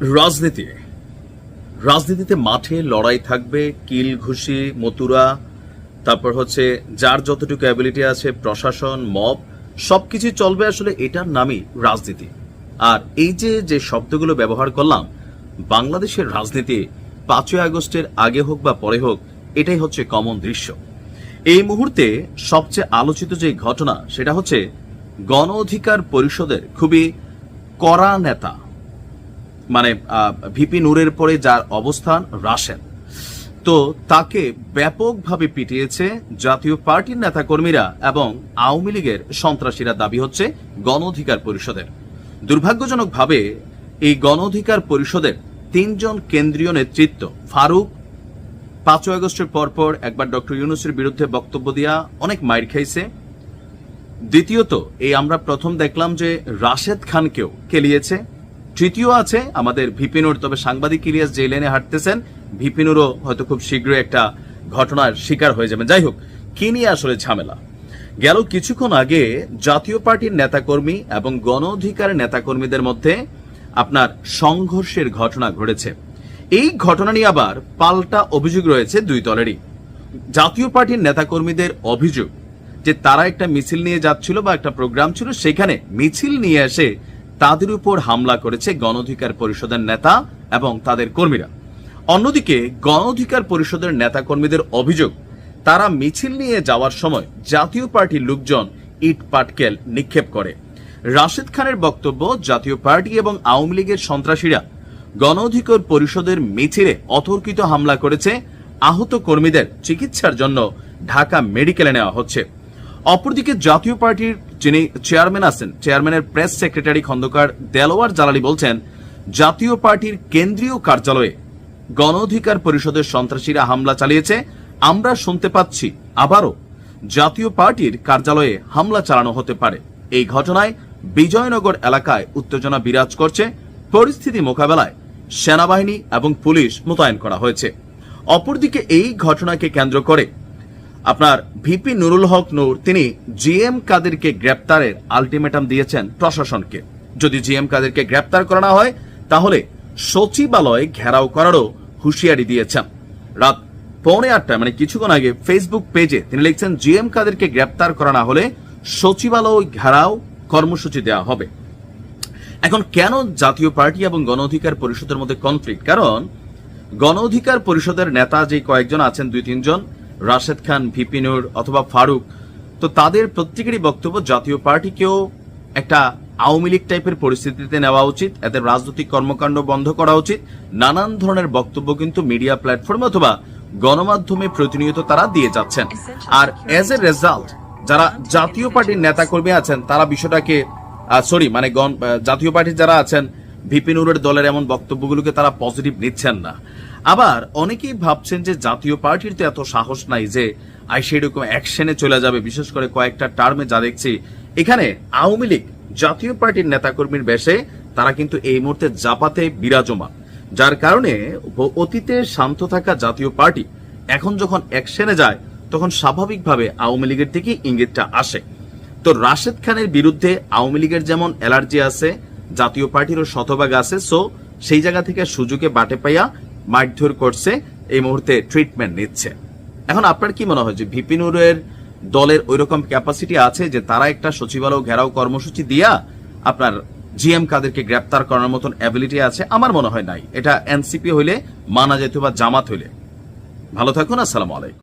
রাজনীতি। রাজনীতিতে মাঠে লড়াই থাকবে, কিল, ঘুষি, মতুরা, তারপর হচ্ছে যার যতটুকু অ্যাবিলিটি আছে, প্রশাসন মব সবকিছু চলবে আসলে এটার নামই রাজনীতি। আর এই যে যে শব্দগুলো ব্যবহার করলাম, বাংলাদেশের রাজনীতি পাঁচই আগস্টের আগে হোক বা পরে হোক, এটাই হচ্ছে কমন দৃশ্য। এই মুহূর্তে সবচেয়ে আলোচিত যে ঘটনা, সেটা হচ্ছে গণ অধিকার পরিষদের খুবই কড়া নেতা মানে ভিপি নূরের পরে যার অবস্থান রাশেদ। তো তাকে ব্যাপকভাবে পিটিয়েছে জাতীয় পার্টির নেতাকর্মীরা এবং আওয়ামী লীগের সন্ত্রাসীরা। দাবি হচ্ছে গণ অধিকার পরিষদের। দুর্ভাগ্যজনকভাবে এই গণ অধিকার পরিষদের তিনজন কেন্দ্রীয় নেতৃত্ব, ফারুক, পাঁচই আগস্টের পরপর একবার ডক্টর ইউনুসের বিরুদ্ধে বক্তব্য দিয়া অনেক মাইর খাইছে। দ্বিতীয়ত, এই আমরা প্রথম দেখলাম যে রাশেদ খানকেও কেলিয়েছে। তৃতীয় আছে আমাদের ভিপিনুর, তবে সাংবাদিক ইলিয়াস যে লেনে হাঁটতেছেন, ভিপিনুরও হয়তো খুব শীঘ্রই একটা ঘটনার শিকার হয়ে যাবেন। যাই হোক, কি নিয়ে আসলে ঝামেলা? গেল কিছুক্ষণ আগে জাতীয় পার্টির নেতাকর্মী এবং গণ অধিকার নেতাকর্মীদের মধ্যে আপনার সংঘর্ষের ঘটনা ঘটেছে। এই ঘটনা নিয়ে আবার পাল্টা অভিযোগ রয়েছে দুই দলেরই। জাতীয় পার্টির নেতাকর্মীদের অভিযোগ যে তারা একটা মিছিল নিয়ে যাচ্ছিল বা একটা প্রোগ্রাম ছিল, সেখানে মিছিল নিয়ে এসে তাদের উপর হামলা করেছে গণ অধিকার পরিষদের নেতা এবং তাদের কর্মীরা। অন্যদিকে গণ অধিকার পরিষদের নেতা কর্মীদের অভিযোগ, তারা মিছিল নিয়ে যাওয়ার সময় জাতীয় পার্টির লোকজন ইট পাটকেল নিক্ষেপ করে। রাশেদ খানের বক্তব্য, জাতীয় পার্টি এবং আওয়ামী লীগের সন্ত্রাসীরা গণ অধিকার পরিষদের মিছিলে অতর্কিত হামলা করেছে। আহত কর্মীদের চিকিৎসার জন্য ঢাকা মেডিকেলে নেওয়া হচ্ছে। অপরদিকে, জাতীয় পার্টির যিনি চেয়ারম্যান আছেন, চেয়ারম্যানের প্রেস সেক্রেটারি খন্দকার দেলোয়ার জালালি বলছেন, জাতীয় পার্টির কেন্দ্রীয় কার্যালয়ে গণ অধিকার পরিষদের সন্ত্রাসীরা হামলা চালিয়েছে, আমরা শুনতে পাচ্ছি আবারও জাতীয় পার্টির কার্যালয়ে হামলা চালানো হতে পারে। এই ঘটনায় বিজয়নগর এলাকায় উত্তেজনা বিরাজ করছে, পরিস্থিতি মোকাবেলায় সেনাবাহিনী এবং পুলিশ মোতায়েন করা হয়েছে। অপরদিকে এই ঘটনাকে কেন্দ্র করে আপনার ভিপি নুরুল হক নূর, তিনি জিএম কাদেরকে গ্রেপ্তারের আলটিমেটাম দিয়েছেন প্রশাসনকে। যদি জিএম কাদেরকে গ্রেপ্তার করা না হয়, তাহলে সচিবালয় ঘেরাও করারও হুঁশিয়ারি দিয়েছেন। রাত পৌনে আটটায় মানে কিছুক্ষণ আগে ফেসবুক পেজে তিনি লিখছেন, জিএম কাদেরকে গ্রেপ্তার করা না হলে সচিবালয় ঘেরাও কর্মসূচি দেওয়া হবে। এখন কেন জাতীয় পার্টি এবং গণ অধিকার পরিষদের মধ্যে কনফ্লিক্ট কারণ গণ অধিকার পরিষদের নেতা যে কয়েকজন আছেন দুই তিনজন রাশেদ খান ভিপিনুর অথবা ফারুক, তো তাদের প্রত্যেকেরই বক্তব্য, জাতীয় পার্টিকেও একটা আওয়ামী লীগ টাইপের পরিস্থিতিতে নেওয়া উচিত, এদের রাজনৈতিক কর্মকাণ্ড বন্ধ করা উচিত, নানান ধরনের বক্তব্য কিন্তু মিডিয়া প্ল্যাটফর্ম অথবা গণমাধ্যমে প্রতিনিয়ত তারা দিয়ে যাচ্ছেন। আর এজ এ রেজাল্ট যারা জাতীয় পার্টির নেতাকর্মী আছেন, তারা বিষয়টাকে সরি মানে জাতীয় পার্টির যারা আছেন ভিপিনুরের দলের এমন বক্তব্যগুলোকে তারা পজিটিভ নিচ্ছেন না। আবার অনেকেই ভাবছেন যে জাতীয় পার্টির তো এত সাহস নাই যে আই সেরকম অ্যাকশনে চলে যাবে, বিশেষ করে কয়েকটা টার্মে যা দেখছি। এখানে আওয়ামী লীগ জাতীয় পার্টির নেতাকর্মীর বেশে তারা কিন্তু এই মুহূর্তে জাপাতে বিরাজমান। যার কারণে অতীতে শান্ত থাকা জাতীয় পার্টি এখন যখন অ্যাকশনে যায়, তখন স্বাভাবিকভাবে আওয়ামী লীগের থেকে ইঙ্গিতটা আসে। তো রাশেদ খানের বিরুদ্ধে আওয়ামী লীগের যেমন অ্যালার্জি আছে জাতীয় পার্টিরও শতভাগ আছে সো সেই জায়গা থেকে সুযোগে বাটে পাইয়া মারধর করছে, এই মুহূর্তে ট্রিটমেন্ট নিচ্ছে। এখন আপনার কি মনে হয় যে ভিপিনুরের দলের ওইরকম ক্যাপাসিটি আছে যে তারা একটা সচিবালয় ঘেরাও কর্মসূচি দিয়া আপনার জিএম কাদেরকে গ্রেপ্তার করার মতন অ্যাবিলিটি আছে? আমার মনে হয় নাই। এটা এনসিপি হইলে, মানা যেত বা জামাত হইলে। ভালো থাকুন, আসসালামু আলাইকুম।